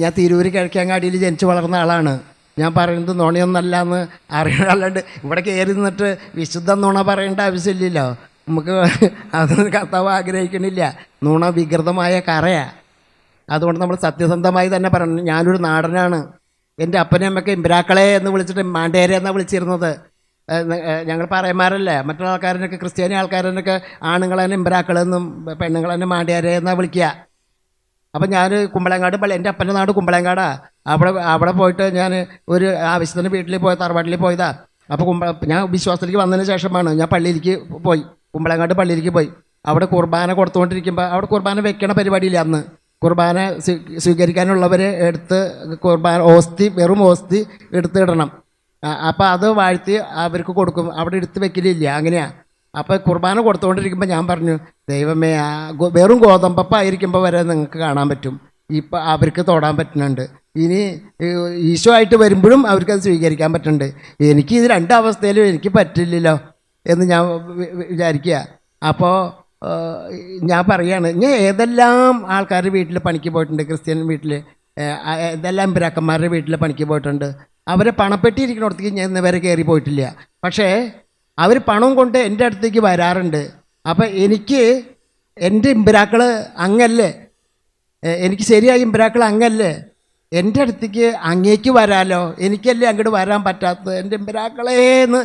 ഞാൻ തിരൂര് കിഴക്കങ്ങാടിയിൽ ജനിച്ചു വളർന്ന ആളാണ്. ഞാൻ പറയുന്നത് നുണയൊന്നല്ല എന്ന് അറിയണ. അല്ലാണ്ട് ഇവിടെ കയറി നിന്നിട്ട് വിശുദ്ധ നുണ പറയേണ്ട ആവശ്യമില്ലല്ലോ. നമുക്ക് അത് കർത്താവ് ആഗ്രഹിക്കണില്ല. നുണ വികൃതമായ കറയാ. അതുകൊണ്ട് നമ്മൾ സത്യസന്ധമായി തന്നെ പറയണം. ഞാനൊരു നാടനാണ്. എന്റെ അപ്പനെ അമ്മയ്ക്ക് ഇമ്പ്രാക്കളെ എന്ന് വിളിച്ചിട്ട് മാണ്ടേരെ എന്നാണ് വിളിച്ചിരുന്നത്. ഞങ്ങൾ പറയന്മാരല്ലേ? മറ്റുള്ള ആൾക്കാരനൊക്കെ ക്രിസ്ത്യാനി ആൾക്കാരനൊക്കെ ആണുങ്ങളെ ഇമ്പ്രാക്കളെന്നും പെണ്ണുങ്ങളെന്നെ മാണ്ടേരെ എന്നാണ് വിളിക്കുക. അപ്പം ഞാൻ കുമ്പളങ്ങാട് പള്ളി എന്റെ അപ്പന്റെ നാട് കുമ്പളങ്ങാടാ. അവിടെ അവിടെ പോയിട്ട് ഞാൻ ഒരു ആവശ്യത്തിന് വീട്ടിൽ പോയ തറവാട്ടിൽ പോയതാ. അപ്പോൾ കുമ്പ ഞാൻ വിശ്വാസത്തിലേക്ക് വന്നതിന് ശേഷമാണ് ഞാൻ പള്ളിയിലേക്ക് പോയി. കുമ്പളങ്ങാട് പള്ളിയിലേക്ക് പോയി. അവിടെ കുർബാന കൊടുത്തുകൊണ്ടിരിക്കുമ്പോൾ അവിടെ കുർബാന വെക്കണ പരിപാടിയില്ല അന്ന്. കുർബാന സ്വീ- സ്വീകരിക്കാനുള്ളവരെ എടുത്ത് കുർബാന ഓസ്തി വെറും ഓസ്തി എടുത്തിടണം. അപ്പോൾ അത് വാഴ്ത്തി അവർക്ക് കൊടുക്കും. അവിടെ എടുത്ത് വെക്കലില്ല അങ്ങനെയാണ് അപ്പോൾ കുർബാന കൊടുത്തുകൊണ്ടിരിക്കുമ്പോൾ ഞാൻ പറഞ്ഞു ദൈവമേ ആ വെറും ഗോതമ്പപ്പായിരിക്കുമ്പോൾ വരെ നിങ്ങൾക്ക് കാണാൻ പറ്റും. ഇപ്പം അവർക്ക് തൊടാൻ പറ്റുന്നുണ്ട്. ഇനി ഈശോ ആയിട്ട് വരുമ്പോഴും അവർക്കത് സ്വീകരിക്കാൻ പറ്റുന്നുണ്ട്. എനിക്ക് ഇത് രണ്ട് അവസ്ഥയിലും എനിക്ക് പറ്റില്ലല്ലോ എന്ന് ഞാൻ വിചാരിക്കുക. അപ്പോൾ ഞാൻ പറയാണ് ഞാൻ ഏതെല്ലാം ആൾക്കാർ വീട്ടിൽ പണിക്ക് പോയിട്ടുണ്ട്? ക്രിസ്ത്യൻ വീട്ടിൽ ഏതെല്ലാം പിരാക്കന്മാരുടെ വീട്ടിൽ പണിക്ക് പോയിട്ടുണ്ട്? അവരെ പണപ്പെട്ടി ഇരിക്കുന്നിടത്തേക്ക് ഞാൻ ഇന്ന് വരെ കയറി പോയിട്ടില്ല. പക്ഷേ അവർ പണവും കൊണ്ട് എന്റെ അടുത്തേക്ക് വരാറുണ്ട്. അപ്പം എനിക്ക് എന്റെ ഇമ്പരാക്കൾ അങ്ങല്ലേ? എനിക്ക് ശരിയായ ഇമ്പരാക്കൾ അങ്ങല്ലേ? എന്റെ അടുത്തേക്ക് അങ്ങേക്ക് വരാലോ? എനിക്കല്ലേ അങ്ങോട്ട് വരാൻ പറ്റാത്തത്? എന്റെ ഇമ്പരാക്കളേന്ന്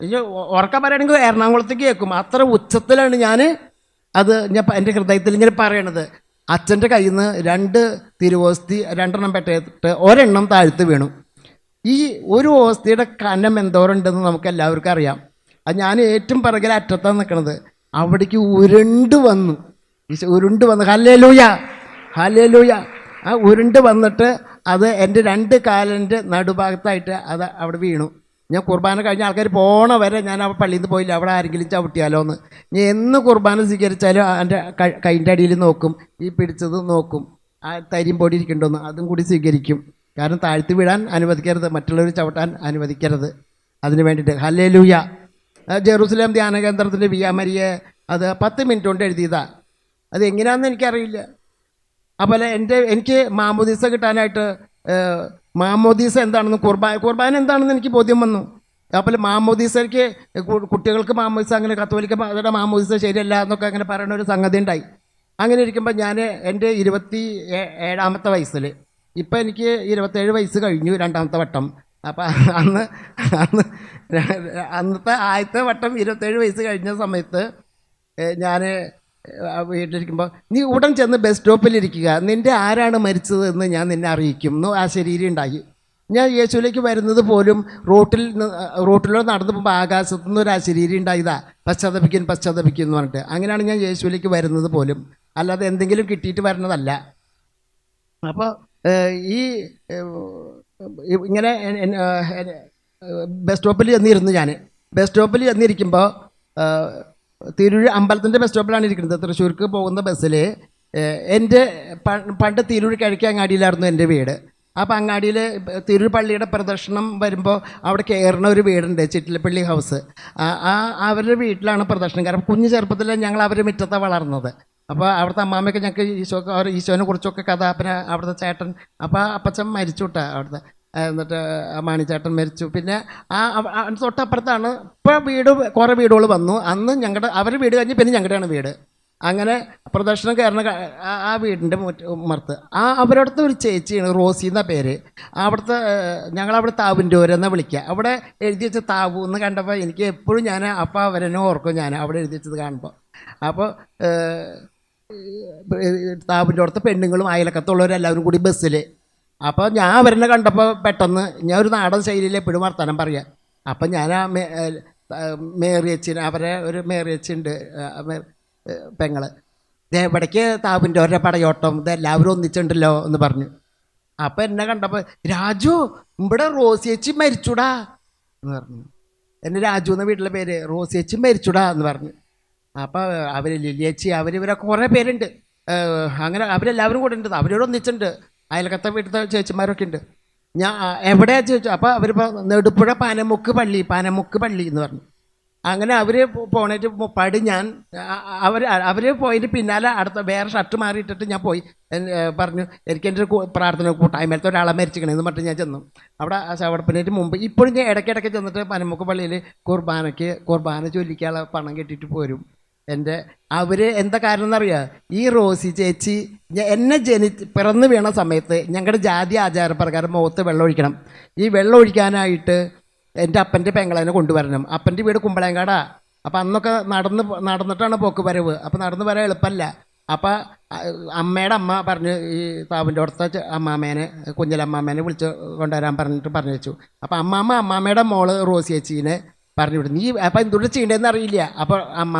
എനിക്ക് ഉ- ഉറക്കം പറയുകയാണെങ്കിൽ എറണാകുളത്തേക്ക് കേൾക്കും. അത്ര ഉച്ചത്തിലാണ് ഞാൻ അത് ഞാൻ എന്റെ ഹൃദയത്തിൽ ഇങ്ങനെ പറയണത്. അച്ഛന്റെ കയ്യിൽ നിന്ന് രണ്ട് തിരുവോസ്തി രണ്ടെണ്ണം പെട്ടിട്ട് ഒരെണ്ണം താഴ്ത്ത് വീണു. ഈ ഒരു ഓസ്തിയുടെ കനം എന്തോരുണ്ടെന്ന് നമുക്ക് എല്ലാവർക്കും അറിയാം. അത് ഞാൻ ഏറ്റവും പിറകിൽ അറ്റത്താണ് നിൽക്കുന്നത് അവിടേക്ക് ഉരുണ്ട് വന്നു. ഉരുണ്ട് വന്നു. ഹല്ലേ ലൂയ ഹല്ലേ ലൂയ ആ ഉരുണ്ട് വന്നിട്ട് അത് എന്റെ രണ്ട് കാലിന്റെ നടുഭാഗത്തായിട്ട് അത് അവിടെ വീണു. ഞാൻ കുർബാന കഴിഞ്ഞ ആൾക്കാർ പോണ വരെ ഞാൻ ആ പള്ളിയിൽ നിന്ന് പോയില്ല. അവിടെ ആരെങ്കിലും ചവിട്ടിയാലോ എന്ന് ഞാൻ എന്ന് കുർബാന സ്വീകരിച്ചാലും എന്റെ കൈന്റെ അടിയിൽ നോക്കും. ഈ പിടിച്ചത് നോക്കും. ആ തരിയും പൊടി ഇരിക്കണ്ടോന്ന്. അതും കൂടി സ്വീകരിക്കും. കാരണം താഴ്ത്തി വിടാൻ അനുവദിക്കരുത്. മറ്റുള്ളവർ ചവിട്ടാൻ അനുവദിക്കരുത്. അതിന് വേണ്ടിയിട്ട്. ഹല്ലേ ലൂയ ജെറൂസലേം ധ്യാന കേന്ദ്രത്തിന്റെ വിയാമരിയെ അത് പത്ത് മിനിറ്റ് കൊണ്ട് എഴുതിയതാ. അത് എങ്ങനെയാണെന്ന് എനിക്കറിയില്ല. അതുപോലെ എന്റെ എനിക്ക് മാമോദീസ കിട്ടാനായിട്ട് മാമോദീസ എന്താണെന്ന് കുർബാന കുർബാന എന്താണെന്ന് എനിക്ക് ബോധ്യം വന്നു. അതുപോലെ മാമോദീസയ്ക്ക് കുട്ടികൾക്ക് മാമോദീസ അങ്ങനെ കത്തോലിക്ക മതയുടെ മാമോദീസ ശരിയല്ല എന്നൊക്കെ അങ്ങനെ പറയുന്ന ഒരു സംഗതി ഉണ്ടായി. അങ്ങനെ ഇരിക്കുമ്പോൾ ഞാൻ എന്റെ ഇരുപത്തി ഏഴാമത്തെ വയസ്സിൽ ഇപ്പോൾ എനിക്ക് ഇരുപത്തേഴ് വയസ്സ് കഴിഞ്ഞു രണ്ടാമത്തെ വട്ടം. അപ്പം അന്ന് അന്ന് അന്നത്തെ ആദ്യത്തെ വട്ടം ഇരുപത്തേഴ് വയസ്സ് കഴിഞ്ഞ സമയത്ത് ഞാൻ വീട്ടിലിരിക്കുമ്പോൾ നീ ഉടൻ ചെന്ന് ബസ് സ്റ്റോപ്പിലിരിക്കുക. നിന്റെ ആരാണ് മരിച്ചത് എന്ന് ഞാൻ നിന്നെ അറിയിക്കും. എന്ന് ആ ശരീരം ഉണ്ടായി. ഞാൻ യേശുവിലേക്ക് വരുന്നത് പോലും റോട്ടിൽ റോട്ടിലൂടെ നടന്നു പോകുമ്പോൾ ആകാശത്തു നിന്ന് ഒരു ശരീരം ഉണ്ടായതാ. പശ്ചാത്തപിക്കും പശ്ചാത്തപിക്കും എന്ന് പറഞ്ഞിട്ട്. അങ്ങനെയാണ് ഞാൻ യേശുവിലേക്ക് വരുന്നത് പോലും. അല്ലാതെ എന്തെങ്കിലും കിട്ടിയിട്ട് വരുന്നതല്ല അപ്പോൾ ഈ ഇങ്ങനെ ബസ് സ്റ്റോപ്പിൽ ചെന്നിരുന്നു ഞാൻ. ബസ് സ്റ്റോപ്പിൽ ചെന്നിരിക്കുമ്പോൾ തിരൂർ അമ്പലത്തിന്റെ ബസ് സ്റ്റോപ്പിലാണ് ഇരിക്കുന്നത്. തൃശ്ശൂർക്ക് പോകുന്ന ബസ്സിൽ എന്റെ പണ്ട് തിരൂർ കിഴക്കങ്ങാടിയിലായിരുന്നു എന്റെ വീട്. അപ്പോൾ അങ്ങാടിയിൽ തിരൂർ പള്ളിയുടെ പ്രദർശനം വരുമ്പോൾ അവിടെ കയറുന്ന ഒരു വീടുണ്ട് ചിറ്റിലപ്പള്ളി ഹൗസ്. ആ അവരുടെ വീട്ടിലാണ് പ്രദർശനം. കാരണം കുഞ്ഞു ചെറുപ്പത്തിൽ ഞങ്ങൾ അവരുടെ മുറ്റത്താണ് വളർന്നത്. അപ്പോൾ അവിടുത്തെ അമ്മാമ്മയൊക്കെ ഞങ്ങൾക്ക് ഈശോ ഈശോനെ കുറിച്ചൊക്കെ കഥ പിന്നെ അവിടുത്തെ ചേട്ടൻ അപ്പോൾ അപ്പച്ചൻ മരിച്ചു വിട്ടാ അവിടുത്തെ എന്നിട്ട് മാണിച്ചേട്ടൻ മരിച്ചു. പിന്നെ ആ തൊട്ടപ്പുറത്താണ് ഇപ്പോൾ വീട് കുറേ വീടുകൾ വന്നു. അന്ന് ഞങ്ങളുടെ അവർ വീട് കഴിഞ്ഞ് പിന്നെ ഞങ്ങളുടെയാണ് വീട്. അങ്ങനെ പ്രദർശനം കയറുന്ന ആ- വീടിന്റെ ഉമ്മർത്ത് ആ അവരടുത്ത് ഒരു ചേച്ചിയാണ് റോസി എന്ന പേര്. അവിടുത്തെ ഞങ്ങളവിടെ താവിന്റെ എന്നാ വിളിക്കുക അവിടെ എഴുതി വെച്ച താവു എന്ന് കണ്ടപ്പോൾ എനിക്ക് എപ്പോഴും ഞാൻ അപ്പം അവരെന്നെ ഓർക്കും ഞാൻ അവിടെ എഴുതി വെച്ചത് കാണുമ്പോൾ അപ്പോൾ താവിന്റെ അടുത്ത പെണ്ണുങ്ങളും അയലക്കത്തുള്ളവരെല്ലാവരും കൂടി ബസ്സിൽ അപ്പോൾ ഞാൻ അവരെന്നെ കണ്ടപ്പോൾ പെട്ടെന്ന് ഞാൻ ഒരു നാടൻ ശൈലിയിൽ എപ്പോഴും വർത്തമാനം പറയാം. അപ്പം ഞാൻ ആ മേറിയച്ചിന് അവരെ ഒരു മേറിയച്ചുണ്ട് പെങ്ങൾ. ദേ ഇവിടേക്ക് താപിന്റെ ഒരേ പടയോട്ടം ഇതെല്ലാവരും ഒന്നിച്ചുണ്ടല്ലോ എന്ന് പറഞ്ഞു. അപ്പം എന്നെ കണ്ടപ്പോൾ രാജു ഇവിടെ റോസിയച്ചി മരിച്ചുടാ എന്ന് പറഞ്ഞു. എന്നെ രാജു എന്ന വീട്ടിലെ പേര് റോസിയച്ചി മരിച്ചുടാ എന്ന് പറഞ്ഞു. അപ്പോൾ അവർ ലിലിയച്ചി അവർ കുറേ പേരുണ്ട്. അങ്ങനെ അവരെല്ലാവരും കൂടെ ഉണ്ട്. അവരോട് ഒന്നിച്ചുണ്ട്. അയൽക്കത്തെ വീട്ടിലത്തെ ചേച്ചിമാരൊക്കെ ഉണ്ട്. ഞാൻ എവിടെയാ ചോദിച്ചു അപ്പോൾ അവർ നെടുപ്പുഴ പാനമുക്ക് പള്ളി പാനമുക്ക് പള്ളി എന്ന് പറഞ്ഞു. അങ്ങനെ അവർ പോണേറ്റ് പടി ഞാൻ അവർ അവർ പോയിട്ട് പിന്നാലെ അടുത്ത വേറെ ഷർട്ട് മാറിയിട്ടിട്ട് ഞാൻ പോയി. പറഞ്ഞു എനിക്ക് എന്റെ പ്രാർത്ഥന കൂട്ടായ്മയിലത്തെ ഒരാളെ മരിച്ചിക്കണേന്ന് പറഞ്ഞിട്ട് ഞാൻ ചെന്നു. അവിടെ ശവടപ്പിനേറ്റ് മുമ്പ് ഇപ്പോഴും ഞാൻ ഇടയ്ക്കിടയ്ക്ക് ചെന്നിട്ട് പനമുക്ക് പള്ളിയിൽ കുർബാനയ്ക്ക് കുർബാന ചൊല്ലിക്കാനുള്ള പണം കെട്ടിയിട്ട് പോരും. എന്റെ അവർ എന്താ കാരണം എന്നറിയാം ഈ റോസി ചേച്ചി എന്നെ ജനി പിറന്നു വീണ സമയത്ത് ഞങ്ങളുടെ ജാതി ആചാരപ്രകാരം മുഖത്ത് വെള്ളം ഒഴിക്കണം ഈ വെള്ളം ഒഴിക്കാനായിട്ട് എന്റെ അപ്പന്റെ പെങ്ങളതിനെ കൊണ്ടുവരണം. അപ്പന്റെ വീട് കുമ്പളേങ്കാടാ അപ്പം അന്നൊക്കെ നടന്ന് നടന്നിട്ടാണ് പോക്ക് വരവ്. അപ്പം നടന്ന് വരാൻ എളുപ്പമല്ല അപ്പം അമ്മയുടെ അമ്മ പറഞ്ഞ് ഈ താവിന്റെ അടുത്ത അമ്മാമേനെ കുഞ്ഞലമ്മാമേനെ വിളിച്ച് കൊണ്ടുവരാൻ പറഞ്ഞിട്ട് പറഞ്ഞു വെച്ചു അപ്പം അമ്മാമ്മ അമ്മാമ്മയുടെ മോൾ റോസി ചേച്ചീനെ പറഞ്ഞു വിടും നീ അപ്പം എന്തുകൊണ്ട് ചെയ്യേണ്ടതെന്ന് അറിയില്ല. അപ്പോൾ അമ്മ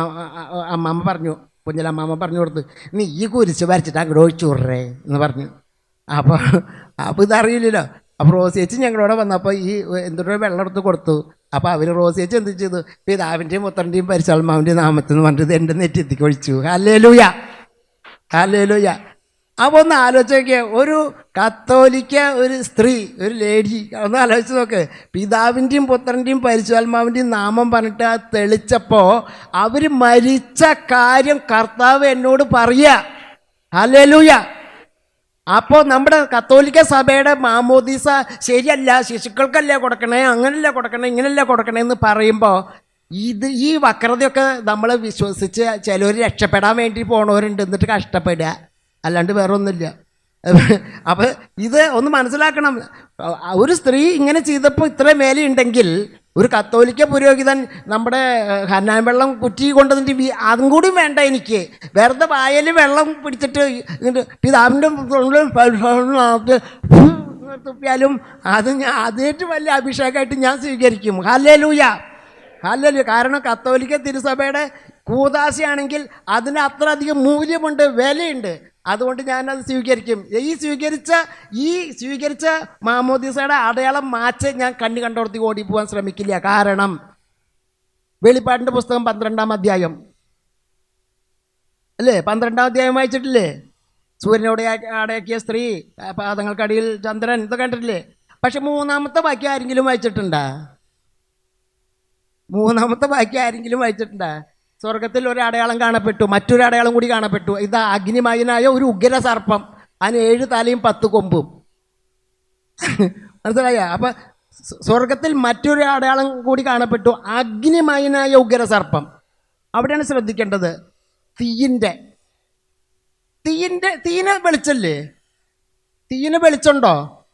അമ്മമ്മ പറഞ്ഞു കുഞ്ഞലമ്മാമ്മ പറഞ്ഞു കൊടുത്ത് നീ ഈ കുരിശ് വരച്ചിട്ട് അങ്ങോട്ട് ഒഴിച്ചു വിടറേ എന്ന് പറഞ്ഞു. അപ്പോൾ അപ്പോൾ ഇതറിയില്ലല്ലോ അപ്പോൾ റോസ് ചേച്ചി ഞങ്ങളോടെ വന്നപ്പോൾ ഈ എന്തൊരു വെള്ളം എടുത്ത് കൊടുത്തു. അപ്പോൾ അവർ റോസ് ചേച്ചി എന്ത് ചെയ്തു? പിതാവിന്റെയും പുത്രന്റെയും പരിശാൽമാവിന്റെയും നാമത്തിൽ നിന്ന് പറഞ്ഞിട്ട് എന്റെ നെറ്റിത്തിക്ക് ഒഴിച്ചു. ഹല്ലേ ലൂയ അല്ലേ ലൂയ അപ്പോൾ ഒന്ന് ആലോചിച്ച് ഒരു കത്തോലിക്ക ഒരു സ്ത്രീ ഒരു ലേഡി. ഒന്ന് ആലോചിച്ച് നോക്ക്. പിതാവിന്റെയും പുത്രന്റെയും പരിശുദ്ധാത്മാവിന്റെയും നാമം പറഞ്ഞിട്ട് ആ തെളിച്ചപ്പോൾ അവർ മരിച്ച കാര്യം കർത്താവ് എന്നോട് പറയുക അല്ലേലൂയ അപ്പോൾ നമ്മുടെ കത്തോലിക്ക സഭയുടെ മാമോദീസ ശരിയല്ല ശിശുക്കൾക്കല്ല കൊടുക്കണേ അങ്ങനല്ല കൊടുക്കണേ ഇങ്ങനല്ല കൊടുക്കണേ എന്ന് പറയുമ്പോൾ ഇത് ഈ വക്രതയൊക്കെ നമ്മൾ വിശ്വസിച്ച് ചിലർ രക്ഷപ്പെടാൻ വേണ്ടി പോണവരുണ്ട് എന്നിട്ട് കഷ്ടപ്പെടുക. അല്ലാണ്ട് വേറെ ഒന്നുമില്ല അപ്പോൾ ഇത് ഒന്ന് മനസ്സിലാക്കണം. ഒരു സ്ത്രീ ഇങ്ങനെ ചെയ്തപ്പോൾ ഇത്ര മേലെയുണ്ടെങ്കിൽ ഒരു കത്തോലിക്ക പുരോഹിതൻ നമ്മുടെ ഹന്നാൻ വെള്ളം കുറ്റി കൊണ്ടതിന്റെ അതും കൂടി വേണ്ട എനിക്ക്. വെറുതെ വായൽ വെള്ളം പിടിച്ചിട്ട് പിതാവിന്റെ തുപ്പിയാലും അത് ഞാൻ അതേറ്റവും വലിയ അഭിഷേകമായിട്ട് ഞാൻ സ്വീകരിക്കും. ഹല്ലേ ഹല്ലേലൂയ. ഹല്ലേലൂയ. കാരണം കത്തോലിക്ക തിരുസഭയുടെ കൂതാശയാണെങ്കിൽ അതിന് അത്ര അധികം മൂല്യമുണ്ട് വിലയുണ്ട്. അതുകൊണ്ട് ഞാനത് സ്വീകരിക്കും. ഈ സ്വീകരിച്ച ഈ സ്വീകരിച്ച മാമോദീസയുടെ അടയാളം മാച്ച് ഞാൻ കണ്ണു ഓടി പോകാൻ ശ്രമിക്കില്ല. കാരണം വെളിപ്പാടിന്റെ പുസ്തകം പന്ത്രണ്ടാം അധ്യായം. അല്ലേ? പന്ത്രണ്ടാം അധ്യായം വായിച്ചിട്ടില്ലേ? സൂര്യനോട് അടയാക്കിയ സ്ത്രീ പാദങ്ങൾക്കടിയിൽ ചന്ദ്രൻ ഇത് കണ്ടിട്ടില്ലേ? പക്ഷെ മൂന്നാമത്തെ ബാക്കി ആരെങ്കിലും വായിച്ചിട്ടുണ്ടാ? മൂന്നാമത്തെ ബാക്കി ആരെങ്കിലും വായിച്ചിട്ടുണ്ടാ? സ്വർഗത്തിൽ അടയാളം കാണപ്പെട്ടു മറ്റൊരു അടയാളം കൂടി കാണപ്പെട്ടു. ഇത് അഗ്നിമയനായ ഒരു ഉഗ്ര സർപ്പം. അതിന് ഏഴ് തലയും പത്ത് കൊമ്പും. മനസ്സിലായ? അപ്പൊ സ്വർഗത്തിൽ മറ്റൊരു അടയാളം കൂടി കാണപ്പെട്ടു അഗ്നിമയനായ ഉഗ്ര സർപ്പം. അവിടെയാണ് ശ്രദ്ധിക്കേണ്ടത് തീയിന്റെ. തീയിന്റെ തീനെ വെളിച്ചല്ലേ? തീയിന് വെളിച്ചുണ്ടോ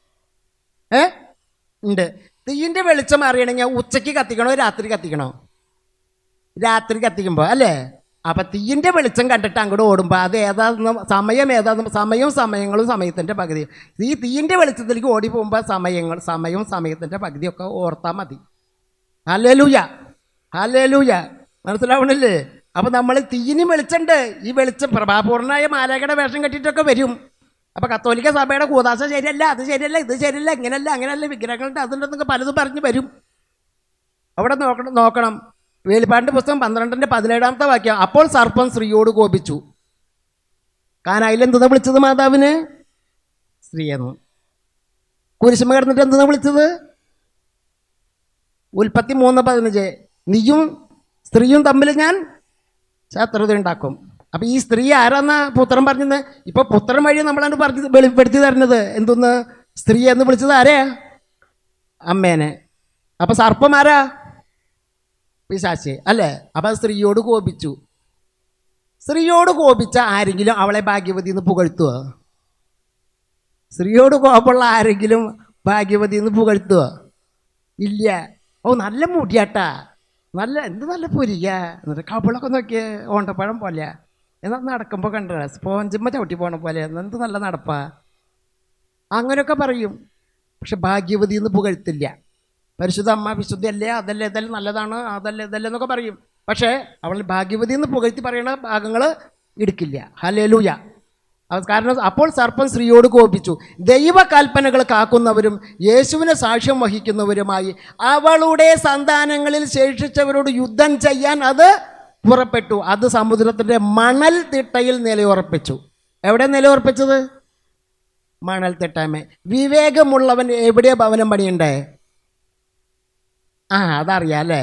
ഏ? ഉണ്ട്. തീയിന്റെ വെളിച്ചം അറിയണമെങ്കിൽ ഉച്ചയ്ക്ക് കത്തിക്കണോ രാത്രി കത്തിക്കണോ? രാത്രി കത്തിക്കുമ്പോൾ അല്ലേ? അപ്പം തീയിന്റെ വെളിച്ചം കണ്ടിട്ട് അങ്ങോട്ട് ഓടുമ്പോൾ അത് ഏതാന്ന് സമയം ഏതാന്ന് സമയവും സമയങ്ങളും സമയത്തിന്റെ പകുതിയും ഈ തീയിന്റെ വെളിച്ചത്തിലേക്ക് ഓടി പോകുമ്പോൾ സമയങ്ങൾ സമയവും സമയത്തിന്റെ പകുതിയൊക്കെ ഓർത്താൽ മതി. ഹല്ലേലൂയ. ഹല്ലേലൂയ. മനസ്സിലാവണില്ലേ? അപ്പം നമ്മൾ തീയിന് വെളിച്ചമുണ്ട് ഈ വെളിച്ചം പ്രഭാപൂർണമായ മാലാഖയുടെ വേഷം കെട്ടിയിട്ടൊക്കെ വരും. അപ്പം കത്തോലിക്ക സഭയുടെ കൂതാശ ശരിയല്ല അത് ശരിയല്ല ഇത് ശരിയല്ല ഇങ്ങനെയല്ല അങ്ങനെയല്ല വിഗ്രഹങ്ങളുടെ അതിന്റെ പലതും പറഞ്ഞ് വരും. അവിടെ നോക്കണം നോക്കണം. വേലിപ്പാടിന്റെ പുസ്തകം പന്ത്രണ്ടിന്റെ പതിനേഴാമത്തെ വാക്യം. അപ്പോൾ സർപ്പം സ്ത്രീയോട് കോപിച്ചു. എന്തെന്നാ വിളിച്ചത് മാതാവിന്? സ്ത്രീയെന്ന്. കുരിശുമ കിടന്നിട്ട് എന്തെന്നാ വിളിച്ചത്? ഉൽപ്പത്തി മൂന്ന് പതിനഞ്ച്. നീയും സ്ത്രീയും തമ്മിൽ ഞാൻ ശത്രുത ഉണ്ടാക്കും. അപ്പം ഈ സ്ത്രീ ആരാന്നാ പുത്രൻ പറഞ്ഞത് ഇപ്പൊ പുത്രൻ വഴി നമ്മളാണ് പറഞ്ഞത് വെളിപ്പെടുത്തി തരുന്നത്. എന്തൊന്ന്? സ്ത്രീ എന്ന് വിളിച്ചത് ആരെയാ അമ്മേനെ. അപ്പൊ സർപ്പം ആരാ? പിശാശി അല്ലേ? അവൻ സ്ത്രീയോട് കോപിച്ചു. സ്ത്രീയോട് കോപിച്ച ആരെങ്കിലും അവളെ ഭാഗ്യവതി എന്ന് പുകഴ്ത്തുവോ? സ്ത്രീയോട് കോപമുള്ള ആരെങ്കിലും ഭാഗ്യവതി എന്ന് പുകഴ്ത്തുവോ? ഇല്ല. ഓ നല്ല മുടിയാട്ടാ. നല്ല എന്ത് നല്ല പുരിക എന്നിട്ട് കബളൊക്കെ നോക്കിയേ ഓണ്ടപ്പഴം പോലെ എന്നാൽ നടക്കുമ്പോൾ കണ്ട സ്പോഞ്ചുമ്മ ചവിട്ടി പോണ പോലെ എന്ത് നല്ല നടപ്പാ. അങ്ങനെയൊക്കെ പറയും. പക്ഷെ ഭാഗ്യവതി എന്ന് പുകഴ്ത്തില്ല. പരിശുദ്ധ അമ്മ വിശുദ്ധയല്ലേ അതല്ലേ ഇതല്ലേ നല്ലതാണ് അതല്ലേ ഇതല്ലേ എന്നൊക്കെ പറയും. പക്ഷേ അവൾ ഭാഗ്യവതി എന്ന് പുകഴ്ത്തി പറയുന്ന ഭാഗങ്ങൾ എടുക്കില്ല ഹലേലൂയ കാരണം അപ്പോൾ സർപ്പം സ്ത്രീയോട് കോപിച്ചു. ദൈവകൽപ്പനകൾ കാക്കുന്നവരും യേശുവിനെ സാക്ഷ്യം വഹിക്കുന്നവരുമായി അവളുടെ സന്താനങ്ങളിൽ ശേഷിച്ചവരോട് യുദ്ധം ചെയ്യാൻ അത് പുറപ്പെട്ടു. അത് സമുദ്രത്തിന്റെ മണൽ തിട്ടയിൽ നിലയുറപ്പിച്ചു. എവിടെ നിലയുറപ്പിച്ചത്? മണൽ തിട്ടാമേ. വിവേകമുള്ളവൻ എവിടെ ഭവനം പണിയണ്ടേ? ആ അതറിയാം അല്ലേ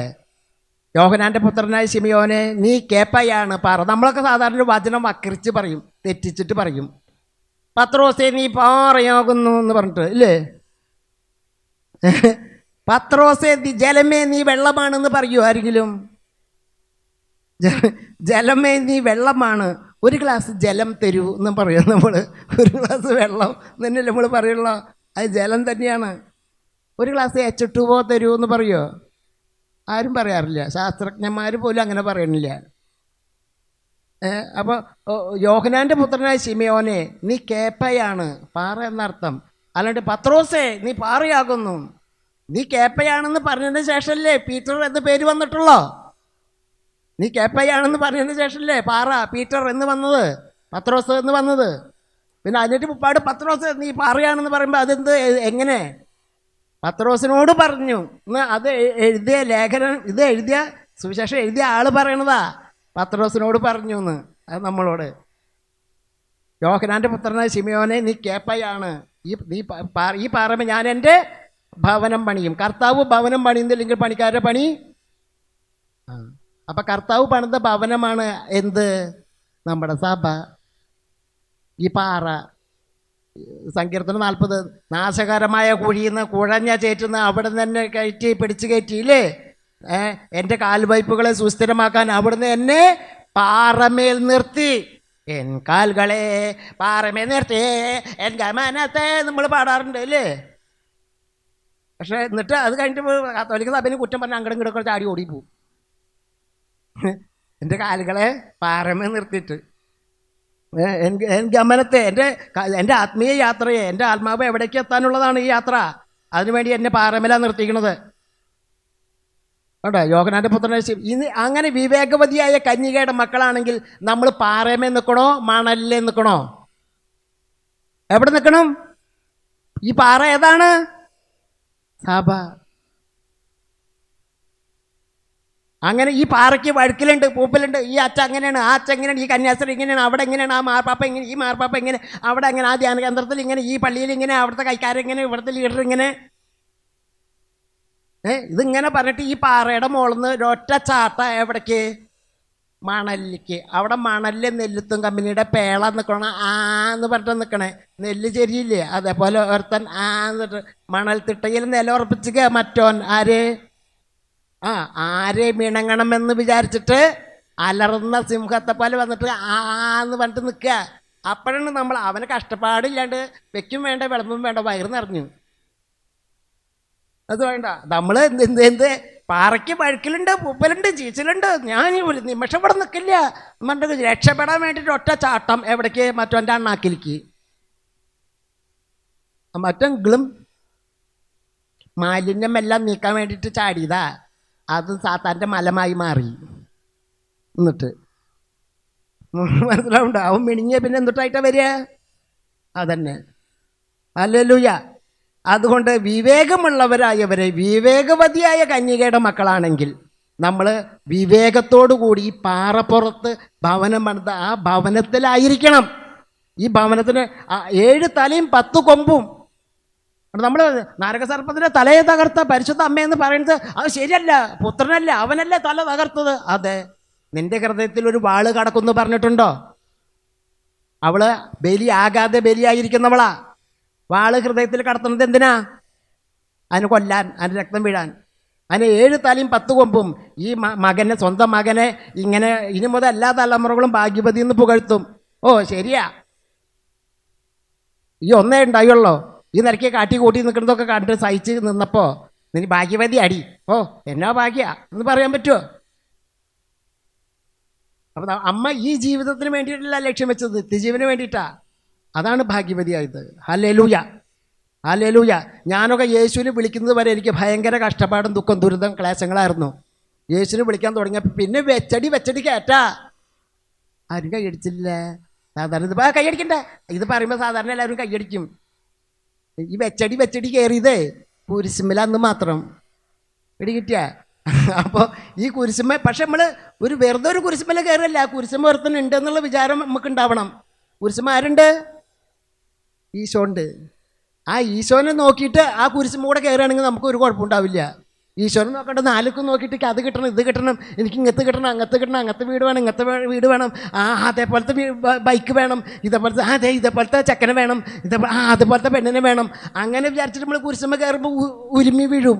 യോഹനാന്റെ പുത്രനായ സിമിയോനെ നീ കേപ്പയാണ് പാറ. നമ്മളൊക്കെ സാധാരണ ഒരു വചനം വക്രിച്ച് പറയും തെറ്റിച്ചിട്ട് പറയും. പത്രോസെ നീ പാറയാകുന്നു എന്ന് പറഞ്ഞിട്ട് ഇല്ലേ? പത്രോസെ നീ ജലമേ നീ വെള്ളമാണെന്ന് പറയൂ ആരെങ്കിലും. ജലമേ നീ വെള്ളമാണ് ഒരു ഗ്ലാസ് ജലം തരൂ എന്ന് പറയും നമ്മൾ ഒരു ഗ്ലാസ് വെള്ളം എന്നല്ലേ നമ്മൾ പറയുള്ളൂ. അത് ജലം തന്നെയാണ്. ഒരു ഗ്ലാസ് എച്ച് ടു പോ തരൂ എന്ന് പറയുമോ ആരും പറയാറില്ല. ശാസ്ത്രജ്ഞന്മാർ പോലും അങ്ങനെ പറയണില്ല. അപ്പോൾ യോഹനാന്റെ പുത്രനായ ശിമയോനെ നീ കേപ്പയാണ് പാറ എന്നർത്ഥം. അല്ലാണ്ട് പത്രോസേ നീ പാറയാകുന്നു. നീ കേപ്പയാണെന്ന് പറഞ്ഞതിന് ശേഷമല്ലേ പീറ്റർ എന്ന് പേര് വന്നിട്ടുള്ളോ? നീ കേപ്പയാണെന്ന് പറഞ്ഞതിന് ശേഷമല്ലേ പാറ പീറ്റർ എന്ന് വന്നത്? പത്രോസ് എന്ന് വന്നത്? പിന്നെ അതിന്റെ മുപ്പാട് പത്രോസ് നീ പാറയാണെന്ന് പറയുമ്പോൾ അതെന്ത്? എങ്ങനെ? പത്രോസിനോട് പറഞ്ഞു. എന്ന് അത് എഴുതിയ ലേഖനം ഇത് എഴുതിയ സുവിശേഷം എഴുതിയ ആൾ പറയണതാ. പത്രോസിനോട് പറഞ്ഞു എന്ന് അത് നമ്മളോട്. യോഹനാന്റെ പുത്രനായ ശിമയോനെ നീ കേപ്പയാണ്. ഈ നീ ഈ പാറമ ഞാൻ എന്റെ ഭവനം പണിയും. കർത്താവ് ഭവനം പണിയുന്നില്ലെങ്കിൽ പണിക്കാരുടെ പണി? ആ. അപ്പൊ കർത്താവ് പണിത ഭവനമാണ് എന്ത്? നമ്മുടെ സഭ. ഈ പാറ. സങ്കീർത്തനം നാൽപ്പത് നാശകരമായ കുഴിയിൽ കുഴഞ്ഞ ചേറ്റുന്ന അവിടെ തന്നെ കയറ്റി പിടിച്ചു കയറ്റിയില്ലേ? എന്റെ കാൽവയ്പ്പുകളെ സുസ്ഥിരമാക്കാൻ അവിടുന്ന് എന്നെ പാറമേൽ നിർത്തി. എൻ കാൽകളെ പാറമേൽ നിർത്തി. എൻ ഗമനത്തെ നമ്മൾ പാടാറുണ്ട് അല്ലേ? പക്ഷെ എന്നിട്ട് അത് കഴിഞ്ഞിട്ട് തൊലിക്കുന്ന സഭയിൽ കുറ്റം പറഞ്ഞ അങ്ങടും ഇങ്ങോട്ടും ചാടി ഓടിപ്പോവും. എന്റെ കാലുകളെ പാറമേൽ നിർത്തിയിട്ട്. ഏ, എൻ- എൻ ഗമനത്തെ എന്റെ എന്റെ ആത്മീയ യാത്രയെ എന്റെ ആത്മാവ് എവിടേക്ക് എത്താനുള്ളതാണ് ഈ യാത്ര. അതിനുവേണ്ടി എന്നെ പാറമേല നിർത്തിക്കണത് കേട്ടോ യോഗനാന്റെ പുത്രനെ ഇന്ന് ഇനി അങ്ങനെ വിവേകവതിയായ കന്യകയുടെ മക്കളാണെങ്കിൽ നമ്മൾ പാറമേ നിൽക്കണോ? മണലിലേ നിൽക്കണോ? എവിടെ നിൽക്കണം? ഈ പാറ ഏതാണ്? സഭ അങ്ങനെ ഈ പാറയ്ക്ക് വഴുക്കിലുണ്ട് പൂപ്പലുണ്ട്. ഈ അച്ഛ അങ്ങനെയാണ് ആ അച്ഛ എങ്ങനെയാണ് ഈ കന്യാസ്ത്രീ ഇങ്ങനെയാണ് അവിടെ എങ്ങനെയാണ് ആ മാർപ്പാപ്പ ഇങ്ങനെ ഈ മാർപ്പാപ്പ ഇങ്ങനെ അവിടെ അങ്ങനെ ആ ധ്യാന കേന്ദ്രത്തിൽ ഇങ്ങനെ ഈ പള്ളിയിൽ ഇങ്ങനെ അവിടുത്തെ കൈക്കാരെങ്ങനെ ഇവിടുത്തെ ലീഡർ ഇങ്ങനെ. ഏ ഇതിങ്ങനെ പറഞ്ഞിട്ട് ഈ പാറയുടെ മുകളിൽ ഒരൊറ്റ ചാട്ട എവിടേക്ക്? മണലിലേക്ക്. അവിടെ മണലിൽ നെല്ലുത്തും കമ്പനിയുടെ പേള നിൽക്കണം ആ എന്ന് പറഞ്ഞിട്ട് നിൽക്കണേ നെല്ല് ചെരിയില്ലേ? അതേപോലെ ഒരുത്തൻ ആ എന്നിട്ട് മണൽ തിട്ടയിൽ നില ഉറപ്പിച്ചു മറ്റോൻ ആര്? ആ ആരെ മിണങ്ങണമെന്ന് വിചാരിച്ചിട്ട് അലറുന്ന സിംഹത്തെ പോലെ വന്നിട്ട് ആ എന്ന് പറഞ്ഞിട്ട് നിൽക്കുക. അപ്പോഴാണ് നമ്മൾ അവന് കഷ്ടപ്പാടില്ലാണ്ട് വെക്കും വേണ്ട വിളമ്പും വേണ്ട വയറ് നിറഞ്ഞു. അത് വേണ്ട. നമ്മൾ എന്ത് എന്ത് എന്ത്? പാറയ്ക്ക് വഴുക്കലുണ്ട് പൂപ്പലുണ്ട് ചീച്ചലുണ്ട്. ഞാൻ ഒരു നിമിഷം ഇവിടെ നിൽക്കില്ല. നമ്മുടെ രക്ഷപ്പെടാൻ വേണ്ടിയിട്ട് ഒറ്റ ചാട്ടം എവിടേക്ക് മറ്റവന്റെ അണ്ണാക്കിലേക്ക്. മറ്റെങ്കിലും മാലിന്യം എല്ലാം നീക്കാൻ വേണ്ടിയിട്ട് ചാടിയതാ. അത് സാത്താന്റെ മലമായി മാറി. എന്നിട്ട്. മനസ്സിലാവുണ്ടോ? അവൻ മിണിഞ്ഞ പിന്നെ എന്തുട്ടായിട്ടാ വരിക? അതന്നെ. അല്ലൂയ അതുകൊണ്ട് വിവേകമുള്ളവരായവരെ വിവേകവതിയായ കന്യകയുടെ മക്കളാണെങ്കിൽ നമ്മൾ വിവേകത്തോടു കൂടി പാറപ്പുറത്ത് ഭവനം പണിത ആ ഭവനത്തിലായിരിക്കണം. ഈ ഭവനത്തിന് ഏഴ് തലയും പത്ത് കൊമ്പും നമ്മൾ നരകസർപ്പത്തിന്റെ തലയെ തകർത്ത പരിശുദ്ധ അമ്മയെന്ന് പറയുന്നത് അത് ശരിയല്ല പുത്രനല്ല അവനല്ലേ തല തകർത്തത്. അതെ. നിന്റെ ഹൃദയത്തിൽ ഒരു വാൾ കടക്കുന്നു പറഞ്ഞിട്ടുണ്ടോ? അവൾ ബലിയാകാതെ ബലിയായിരിക്കുന്നവളാ. വാൾ ഹൃദയത്തിൽ കടത്തുന്നത് എന്തിനാ? അതിന് കൊല്ലാൻ അതിന് രക്തം വീഴാൻ. അതിന് ഏഴ് തലയും പത്ത് കൊമ്പും ഈ മകനെ സ്വന്തം മകനെ ഇങ്ങനെ ഇനി മുതൽ എല്ലാ തലമുറകളും ഭാഗ്യപതി എന്ന് പുകഴ്ത്തും. ഓ ശരിയാ. ഈ ഒന്നേ ഉണ്ടായുള്ളോ? ഈ നിരക്കി കാട്ടി കൂട്ടി നിൽക്കുന്നതൊക്കെ കണ്ട് സഹിച്ച് നിന്നപ്പോൾ നിന് ഭാഗ്യവതി അടി. ഓ എന്നാ ഭാഗ്യ? എന്ന് പറയാൻ പറ്റുമോ അപ്പം അമ്മ ഈ ജീവിതത്തിന് വേണ്ടിയിട്ടല്ല ലക്ഷ്യം വെച്ചത്. നിത്യജീവന് വേണ്ടിയിട്ടാ. അതാണ് ഭാഗ്യവതിയായത്. ഹലലൂയ ഹലലൂയ ഞാനൊക്കെ യേശുവിനെ വിളിക്കുന്നത് വരെ എനിക്ക് ഭയങ്കര കഷ്ടപ്പാടും ദുഃഖം ദുരിതം ക്ലേശങ്ങളായിരുന്നു. യേശുവിനെ വിളിക്കാൻ തുടങ്ങിയപ്പോൾ പിന്നെ വെച്ചടി വെച്ചടി കയറ്റാ ആരും കൈയടിച്ചില്ല. സാധാരണ ഇത് കൈയടിക്കണ്ട? ഇത് പറയുമ്പോൾ സാധാരണ എല്ലാവരും കൈയടിക്കും. ഈ വെച്ചടി വെച്ചടി കയറിയതേ കുരിശുമ്മല അന്ന് മാത്രം. ഇടി കിട്ടിയ? അപ്പോൾ ഈ കുരിശുമ്മ പക്ഷെ നമ്മൾ ഒരു വെറുതെ ഒരു കുരിശുമ്മല കയറല്ല കുരിശുമ്മ ഒരുത്തൻ ഉണ്ട് എന്നുള്ള വിചാരം നമുക്ക് ഉണ്ടാവണം കുരിശുമ്മ ആരുണ്ട്? ഈശോ ഉണ്ട് ആ ഈശോനെ നോക്കിയിട്ട് ആ കുരിശുമ്മ കൂടെ കയറുകയാണെങ്കിൽ നമുക്ക് ഒരു കുഴപ്പമുണ്ടാവില്ല. ഈശോനെ നോക്കേണ്ട നാലുക്കും നോക്കിയിട്ട് അത് കിട്ടണം ഇത് കിട്ടണം എനിക്ക് ഇങ്ങനത്തെ കിട്ടണം അങ്ങനത്തെ കിട്ടണം അങ്ങനത്തെ വീട് വേണം ഇങ്ങത്തെ വീട് വേണം. ആ അതേപോലത്തെ ബൈക്ക് വേണം ഇതേപോലത്തെ അതെ ഇതേപോലത്തെ ചക്കനെ വേണം ഇതേ ആ അതുപോലത്തെ പെണ്ണിനെ വേണം. അങ്ങനെ വിചാരിച്ചിട്ട് നമ്മൾ കുരിശമ്മ കയറുമ്പോൾ ഉരുമി വീഴും.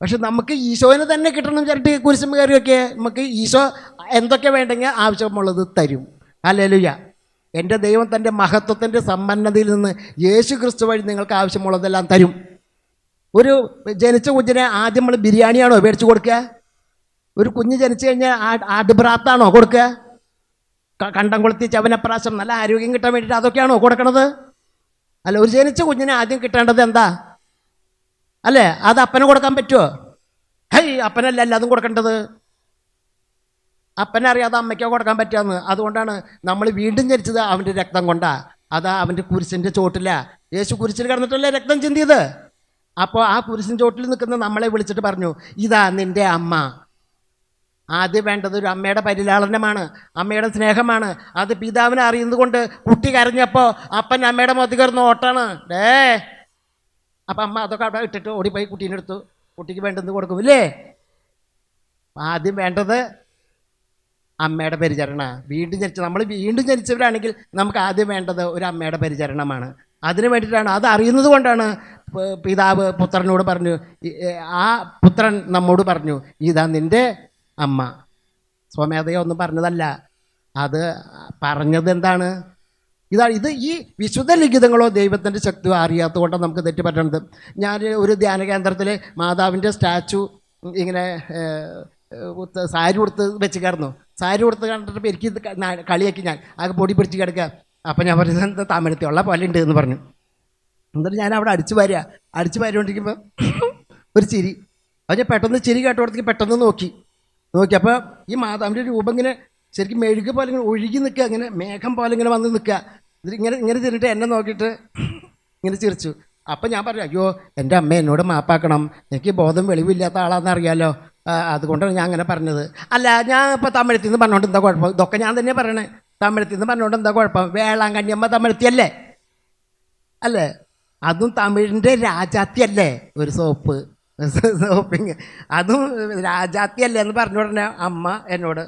പക്ഷെ നമുക്ക് ഈശോനെ തന്നെ കിട്ടണം വിചാരിച്ചിട്ട് കുരിശമ്മ കയറിയൊക്കെ നമുക്ക് ഈശോ എന്തൊക്കെ വേണ്ടെങ്കിൽ ആവശ്യമുള്ളത് തരും. അല്ലേലുയ്യ എന്റെ ദൈവം തന്റെ മഹത്വത്തിന്റെ സമ്പന്നതയിൽ നിന്ന് യേശു ക്രിസ്തു വഴി നിങ്ങൾക്ക് ആവശ്യമുള്ളതെല്ലാം തരും. ഒരു ജനിച്ച കുഞ്ഞിനെ ആദ്യം നമ്മൾ ബിരിയാണിയാണോ മേടിച്ചു കൊടുക്കുക? ഒരു കുഞ്ഞ് ജനിച്ചു കഴിഞ്ഞാൽ ആടുബ്രാത്താണോ കൊടുക്കുക? കണ്ടം കൊളുത്തി ചവനപ്രാശം നല്ല ആരോഗ്യം കിട്ടാൻ വേണ്ടിയിട്ട് അതൊക്കെയാണോ കൊടുക്കണത്? അല്ല ഒരു ജനിച്ച കുഞ്ഞിനെ ആദ്യം കിട്ടേണ്ടത് എന്താ? അല്ലേ അത് അപ്പന് കൊടുക്കാൻ പറ്റുമോ ഹൈ അപ്പനല്ല എല്ലാതും കൊടുക്കേണ്ടത്? അപ്പനറിയാതെ അമ്മയ്ക്കോ കൊടുക്കാൻ പറ്റാന്ന്. അതുകൊണ്ടാണ് നമ്മൾ വീണ്ടും ജനിച്ചത് അവന്റെ രക്തം കൊണ്ടാ. അതാ അവന്റെ കുരിശിന്റെ ചോട്ടില്ല യേശു കുരിശിൽ കിടന്നിട്ടല്ലേ രക്തം ചിന്തിയത്? അപ്പോൾ ആ കുരിശിൻ ചോട്ടിൽ നിൽക്കുന്ന നമ്മളെ വിളിച്ചിട്ട് പറഞ്ഞു ഇതാ നിന്റെ അമ്മ. ആദ്യം വേണ്ടത് ഒരു അമ്മയുടെ പരിലാളനമാണ് അമ്മയുടെ സ്നേഹമാണ്. അത് പിതാവിനെ അറിയുന്നത് കൊണ്ട് കുട്ടി കരഞ്ഞപ്പോൾ അപ്പൻ അമ്മയുടെ മുഖത്ത് കയറുന്ന ഓട്ടാണ് ഡേ. അപ്പം അമ്മ അതൊക്കെ അവിടെ ഇട്ടിട്ട് ഓടിപ്പോയി കുട്ടീനെ എടുത്തു. കുട്ടിക്ക് വേണ്ടത് കൊടുക്കും ഇല്ലേ? ആദ്യം വേണ്ടത് അമ്മയുടെ പരിചരണ വീണ്ടും ജനിച്ച നമ്മൾ വീണ്ടും ജനിച്ചവരാണെങ്കിൽ നമുക്ക് ആദ്യം വേണ്ടത് ഒരു അമ്മയുടെ പരിചരണമാണ്. അതിന് വേണ്ടിയിട്ടാണ്. അത് അറിയുന്നത് കൊണ്ടാണ് പിതാവ് പുത്രനോട് പറഞ്ഞു ആ പുത്രൻ നമ്മോട് പറഞ്ഞു ഇതാ നിന്റെ അമ്മ. സ്വമേധയോ ഒന്നും പറഞ്ഞതല്ല. അത് പറഞ്ഞത് എന്താണ്? ഇതാണ് ഇത് ഈ വിശുദ്ധ ലിഖിതങ്ങളോ ദൈവത്തിന്റെ ശക്തിയോ അറിയാത്തത് കൊണ്ടാണ് നമുക്ക് തെറ്റ് പറ്റണത്. ഞാൻ ഒരു ധ്യാന കേന്ദ്രത്തിൽ മാതാവിന്റെ സ്റ്റാച്ചു ഇങ്ങനെ സാരി കൊടുത്ത് വെച്ച് കിടന്നു സാരി കൊടുത്ത് കണ്ടിട്ട് എനിക്ക് കളിയാക്കി ഞാൻ. ആകെ പൊടി പിടിച്ച് കിടക്കുക അപ്പം ഞാൻ പറഞ്ഞത് എന്താ താമരത്തിയുള്ള പോലെ ഉണ്ട് എന്ന് പറഞ്ഞു. എന്നിട്ട് ഞാൻ അവിടെ അടിച്ചു വാരുക അടിച്ചു വാരിക്കൊണ്ടിരിക്കുമ്പോൾ ഒരു ചിരി. അപ്പം ഞാൻ പെട്ടെന്ന് ചിരി കേട്ടോടത്തേക്ക് പെട്ടെന്ന് നോക്കി. നോക്കി. അപ്പോൾ ഈ മാതാവിന്റെ രൂപം ഇങ്ങനെ ശരിക്കും മെഴുക പോലെ ഇങ്ങനെ ഒഴുകി നിൽക്കുക. ഇങ്ങനെ മേഘം പോലെ ഇങ്ങനെ വന്ന് നിൽക്കുക. എന്നിട്ട് ഇങ്ങനെ ഇങ്ങനെ തിരിട്ട് എന്നെ നോക്കിയിട്ട് ഇങ്ങനെ ചിരിച്ചു. അപ്പം ഞാൻ പറഞ്ഞു അയ്യോ എന്റെ അമ്മ എന്നോട് മാപ്പാക്കണം. എനിക്ക് ബോധം വെളിവില്ലാത്ത ആളാണെന്ന് അറിയാലോ. അതുകൊണ്ടാണ് ഞാൻ അങ്ങനെ പറഞ്ഞത്. അല്ല ഞാൻ ഇപ്പോൾ തമിഴത്തിൽ നിന്ന് പറഞ്ഞുകൊണ്ട് എന്താ കുഴപ്പം? ഇതൊക്കെ ഞാൻ തന്നെ പറയണേ. തമിഴത്തിൽ നിന്ന് പറഞ്ഞുകൊണ്ട് എന്താ കുഴപ്പം? വേളാങ്കണ്ണിയമ്മ തമിഴത്തിയല്ലേ? അല്ലേ? അതും തമിഴിന്റെ രാജാത്തിയല്ലേ? ഒരു സോപ്പ്. സോപ്പിങ്. അതും രാജാത്തിയല്ലേ എന്ന് പറഞ്ഞ ഉടനെ അമ്മ എന്നോട്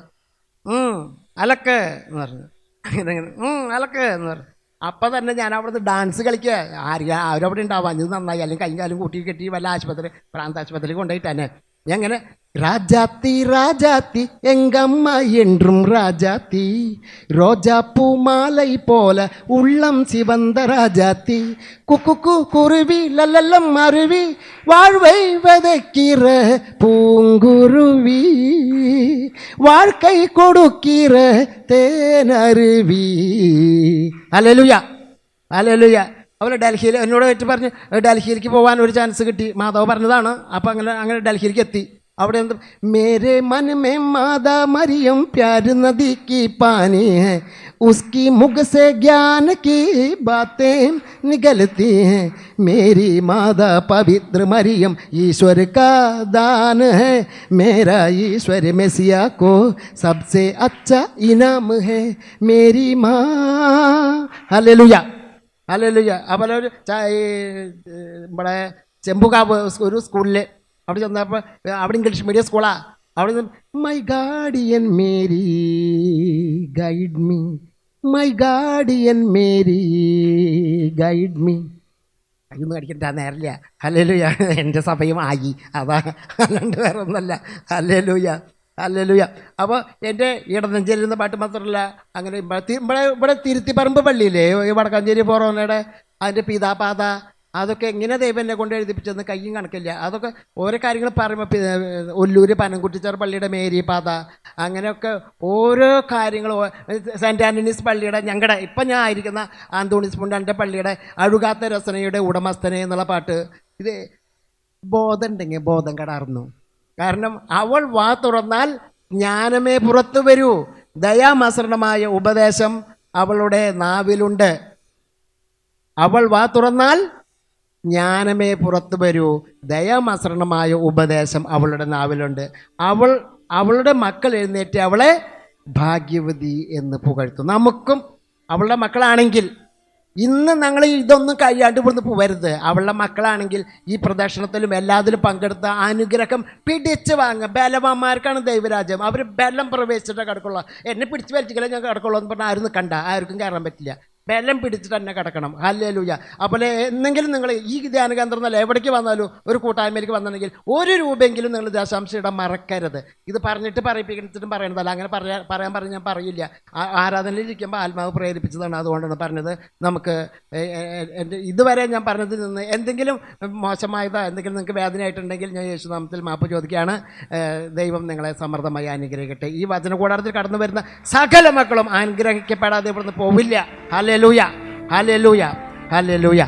"ഉം, അലക്ക് എന്ന് പറഞ്ഞു. അങ്ങനെ അങ്ങനെ "ഉം, അലക്ക് എന്ന് പറഞ്ഞു. അപ്പം തന്നെ ഞാൻ അവിടുന്ന് ഡാൻസ് കളിക്കുക. ആരും അവരവിടെ ഉണ്ടാവാം? ഇത് നന്നായി. അല്ലെങ്കിൽ കൈകാലും കാലും കൂട്ടി കെട്ടി വല്ല ആശുപത്രി പ്രാന്താശുപത്രിയിൽ കൊണ്ടുപോയിട്ട് ഞാൻ எங்கன்னா ராஜாத்தி ராஜாத்தி எங்கம்மா என்றும் ராஜாத்தி. ரோஜா பூ மாலை போல உள்ளம் சிவந்த ராஜாத்தி. குக்கு கு குருவி லல்லல்லம் அருவி வாழ்வை விதைக்கிற பூங்குருவி. வாழ்க்கை கொடுக்கிற தேனருவி அலலுயா அலலுயா അവൾ ഡൽഹിയിൽ എന്നോട് വെച്ച് പറഞ്ഞ് ഡൽഹിയിലേക്ക് പോകാൻ ഒരു ചാൻസ് കിട്ടി. മാധവ് പറഞ്ഞതാണ്. അപ്പോൾ അങ്ങനെ അങ്ങനെ ഡൽഹിയിലേക്ക് എത്തി. അവിടെ എന്ത് മേരെ മൻ മേ മാതാ മരിയം പ്യാർ നദി കി പാനി ഹെ ഉസ്കി മുഖ സെ ജ്ഞാൻ കി ബാത്തേ നികലത്തി ഹെ മേരി മാതാ പവിത്ര മരിയം ഈശ്വര കാ ദാൻ ഹെ മേരാ ഈശ്വർ മെസ്സിയ കോ സബ്സെ അച്ഛ ഇനാം ഹെ മേരി മാ ഹലുയാ അല്ലല്ല അപ്പോൾ ഒരു ഈ, നമ്മുടെ ചെമ്പുകാവ് ഒരു സ്കൂളിൽ അവിടെ ചെന്നപ്പോൾ അവിടെ ഇംഗ്ലീഷ് മീഡിയം സ്കൂളാ. അവിടെ my guardian Mary guide me my guardian Mary guide me അയ്യൊന്നും കടിക്കണ്ട നേരില്ല. അല്ലേലൂയ എന്റെ സഭയും ആയി. അതാ അല്ലാണ്ട് വേറെ ഒന്നല്ല അല്ലേലൂയ അല്ലേലൂയ. അപ്പോൾ എന്റെ ഇടനെഞ്ചേരുന്ന പാട്ട് മാത്രമല്ല അങ്ങനെ ഇവിടെ ഇവിടെ തിരുത്തിപ്പറമ്പ് പള്ളിയില്ലേ? ഈ വടക്കാഞ്ചേരി പോറോനയുടെ അതിന്റെ പിതാപാത അതൊക്കെ എങ്ങനെ ദൈവം എന്നെ കൊണ്ട് എഴുതിപ്പിച്ചെന്ന് കയ്യും കണക്കില്ല. അതൊക്കെ ഓരോ കാര്യങ്ങൾ പറയുമ്പോൾ ഒല്ലൂർ പനംകുട്ടിച്ചാർ പള്ളിയുടെ മേരി പാത അങ്ങനെയൊക്കെ ഓരോ കാര്യങ്ങൾ സെന്റ് ആന്റണീസ് പള്ളിയുടെ ഞങ്ങളുടെ ഇപ്പം ഞാൻ ആയിരിക്കുന്ന ആന്തോണീസ് പുണ്ടാന്റെ പള്ളിയുടെ അഴുകാത്ത രസനയുടെ ഉടമസ്ഥനെ എന്നുള്ള പാട്ട്. ഇത് ബോധം ഉണ്ടെങ്കിൽ ബോധം കടാർന്നു കാരണം അവൾ വാ തുറന്നാൽ ജ്ഞാനമേ പുറത്തു വരൂ. ദയാമസരണമായ ഉപദേശം അവളുടെ നാവിലുണ്ട്. അവൾ വാ തുറന്നാൽ ജ്ഞാനമേ പുറത്തു വരൂ. ദയാമസരണമായ ഉപദേശം അവളുടെ നാവിലുണ്ട്. അവൾ അവളുടെ മക്കൾ എഴുന്നേറ്റ് അവളെ ഭാഗ്യവതി എന്ന് പുകഴ്ത്തും. നമുക്കും അവളുടെ മക്കളാണെങ്കിൽ ഇന്ന് ഞങ്ങൾ ഇതൊന്നും കഴിയാണ്ട് ഇവിടുന്ന് പോവരുത്. അവളുടെ മക്കളാണെങ്കിൽ ഈ പ്രദർശനത്തിലും എല്ലാത്തിലും പങ്കെടുത്ത അനുഗ്രഹം പിടിച്ച് വാങ്ങുക. ബലവന്മാർക്കാണ് ദൈവരാജ്യം. അവർ ബലം പ്രവേശിച്ചിട്ട് കിടക്കുള്ളൂ. എന്നെ പിടിച്ച് വലിച്ചില്ല ഞാൻ കിടക്കുള്ളൂ എന്ന് പറഞ്ഞാൽ ആരും കണ്ട ആർക്കും കയറാൻ പറ്റില്ല. ബലം പിടിച്ചിട്ട് തന്നെ കിടക്കണം. ഹല്ലേലൂയ. അപ്പോൾ എന്തെങ്കിലും നിങ്ങൾ ഈ ധ്യാന കേന്ദ്രം എന്നല്ല എവിടേക്ക് വന്നാലും ഒരു കൂട്ടായ്മയിലേക്ക് വന്നിട്ടുണ്ടെങ്കിൽ ഒരു രൂപയെങ്കിലും നിങ്ങൾ ദശാംശം ഇടാൻ മറക്കരുത്. ഇത് പറഞ്ഞിട്ട് പറയിപ്പിച്ചിട്ടും പറയണതല്ല. അങ്ങനെ പറയാൻ പറയാൻ പറഞ്ഞ് ഞാൻ പറയില്ല. ആരാധനയിൽ ഇരിക്കുമ്പോൾ ആത്മാവ് പ്രേരിപ്പിച്ചതാണ് അതുകൊണ്ടാണ് പറഞ്ഞത്. നമുക്ക് ഇതുവരെ ഞാൻ പറഞ്ഞതിൽ നിന്ന് എന്തെങ്കിലും മോശമായതോ എന്തെങ്കിലും നിങ്ങൾക്ക് വേദനയായിട്ടുണ്ടെങ്കിൽ ഞാൻ യേശുനാമത്തിൽ മാപ്പ് ചോദിക്കുകയാണ്. ദൈവം നിങ്ങളെ സമൃദ്ധമായി അനുഗ്രഹിക്കട്ടെ. ഈ വചന കൂടാരത്തിൽ കടന്നു വരുന്ന സകല മക്കളും അനുഗ്രഹിക്കപ്പെടാതെ ഇവിടുന്ന് പോവില്ല. ഹല്ലേ ലൂയ ഹല്ലേ ലൂയ ഹല്ലേ ലൂയ